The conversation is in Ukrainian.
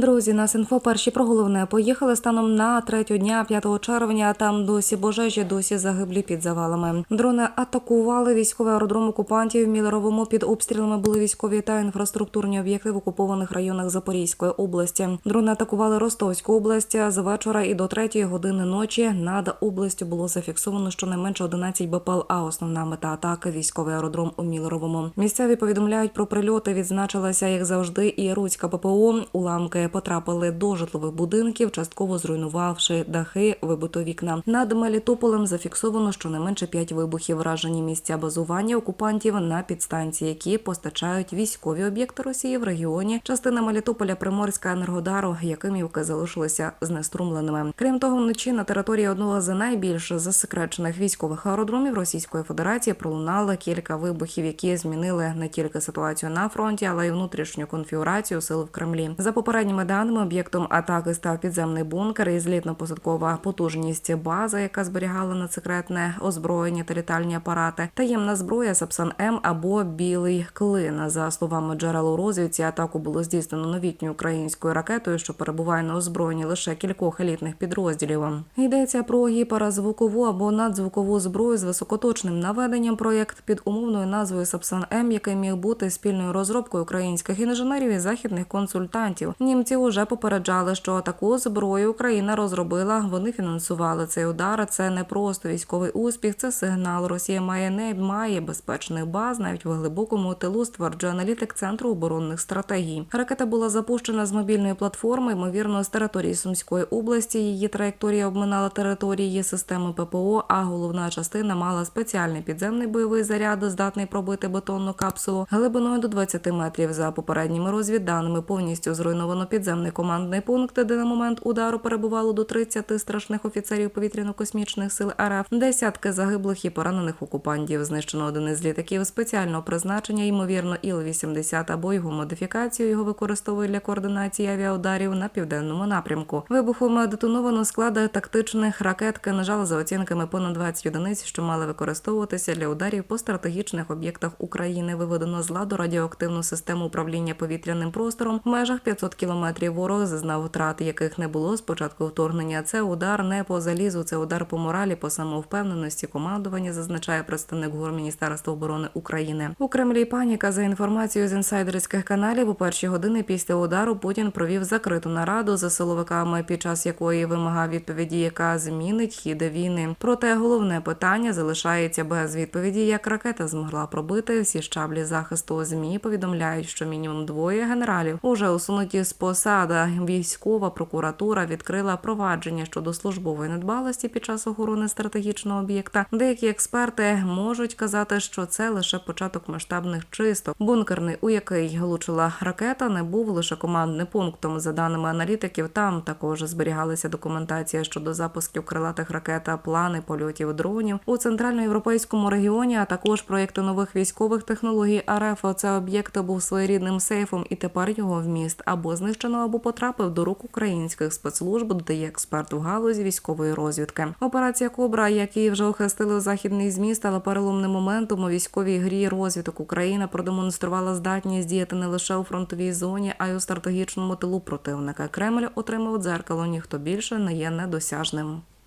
Друзі, нас інфо перші про головне. Поїхали станом на третю дня 5 червня. Там досі пожежі, досі загиблі під завалами. Дрони атакували військовий аеродром окупантів. В Мілеровому під обстрілами були військові та інфраструктурні об'єкти в окупованих районах Запорізької області. Дрони атакували Ростовську область з вечора і до третьої години ночі. Над областю було зафіксовано щонайменше 11 БПЛ. А основна мета атаки військовий аеродром у Мілеровому. Місцеві повідомляють про прильоти. Відзначилася як завжди і Руцька ППО. Уламки потрапили до житлових будинків, частково зруйнувавши дахи, вибито вікна. Над Мелітополем зафіксовано щонайменше 5 вибухів. Вражені місця базування окупантів на підстанції, які постачають військові об'єкти Росії в регіоні. Частина Мелітополя, Приморська енергодару, якимівки залишилися знеструмленими. Крім того, вночі на території одного з найбільш засекречених військових аеродромів Російської Федерації пролунали кілька вибухів, які змінили не тільки ситуацію на фронті, але й внутрішню конфігурацію сил в Кремлі. За попередніми даними, об'єктом атаки став підземний бункер і злітно-посадкова потужність база, яка зберігала надсекретне озброєння та літальні апарати, таємна зброя Сапсан М або Білий клин. За словами джерел у розвідці, атаку було здійснено новітньою українською ракетою, що перебуває на озброєнні лише кількох елітних підрозділів. Йдеться про гіперзвукову або надзвукову зброю з високоточним наведенням. Проєкт під умовною назвою Сапсан М, який міг бути спільною розробкою українських інженерів і західних консультантів. Німці вже попереджали, що таку зброю Україна розробила. Вони фінансували цей удар. Це не просто військовий успіх, це сигнал. Росія має не має безпечних баз навіть в глибокому тилу, стверджує аналітик центру оборонних стратегій. Ракета була запущена з мобільної платформи, ймовірно, з території Сумської області. Її траєкторія обминала території системи ППО. А головна частина мала спеціальний підземний бойовий заряд, здатний пробити бетонну капсулу глибиною до 20 метрів. За попередніми розвідданими повністю зруйновано підземний командний пункт, де на момент удару перебувало до 30 страшних офіцерів повітряно-космічних сил РФ, десятки загиблих і поранених окупантів. Знищено один із літаків спеціального призначення, ймовірно, Іл-80 або його модифікацію його використовують для координації авіаударів на південному напрямку. Вибухом детоновано склади тактичних ракет кинжал за оцінками понад 20 одиниць, що мали використовуватися для ударів по стратегічних об'єктах України. Виведено з ладу радіоактивну систему управління повітряним простором в межах 500 кілометрів. Ворог зазнав втрат, яких не було з початку вторгнення. Це удар не по залізу, це удар по моралі, по самовпевненості командування, зазначає представник ГУР Міністерства оборони України. У Кремлі паніка за інформацією з інсайдерських каналів. У перші години після удару Путін провів закриту нараду за силовиками, під час якої вимагав відповіді, яка змінить хід війни. Проте головне питання залишається без відповіді, як ракета змогла пробити всі щаблі захисту. Змі повідомляють, що мінімум двоє генералів уже усунуті з посада. Військова прокуратура відкрила провадження щодо службової недбалості під час охорони стратегічного об'єкта. Деякі експерти можуть казати, що це лише початок масштабних чисток. Бункерний, у який влучила ракета, не був лише командним пунктом. За даними аналітиків, там також зберігалася документація щодо запусків крилатих ракет, плани польотів дронів у центральноєвропейському регіоні, а також проєкти нових військових технологій РФ. Це об'єкт був своєрідним сейфом, і тепер його вміст або знищено, або потрапив до рук українських спецслужб. Додає експерт в галузі військової розвідки. Операція Кобра, які вже охрестили у західний змі, стала переломним моментом у військовій грі. Розвиток Україна продемонструвала здатність діяти не лише у фронтовій зоні, а й у стратегічному тилу противника. Кремль отримав дзеркало. Ніхто більше не є недосяжним.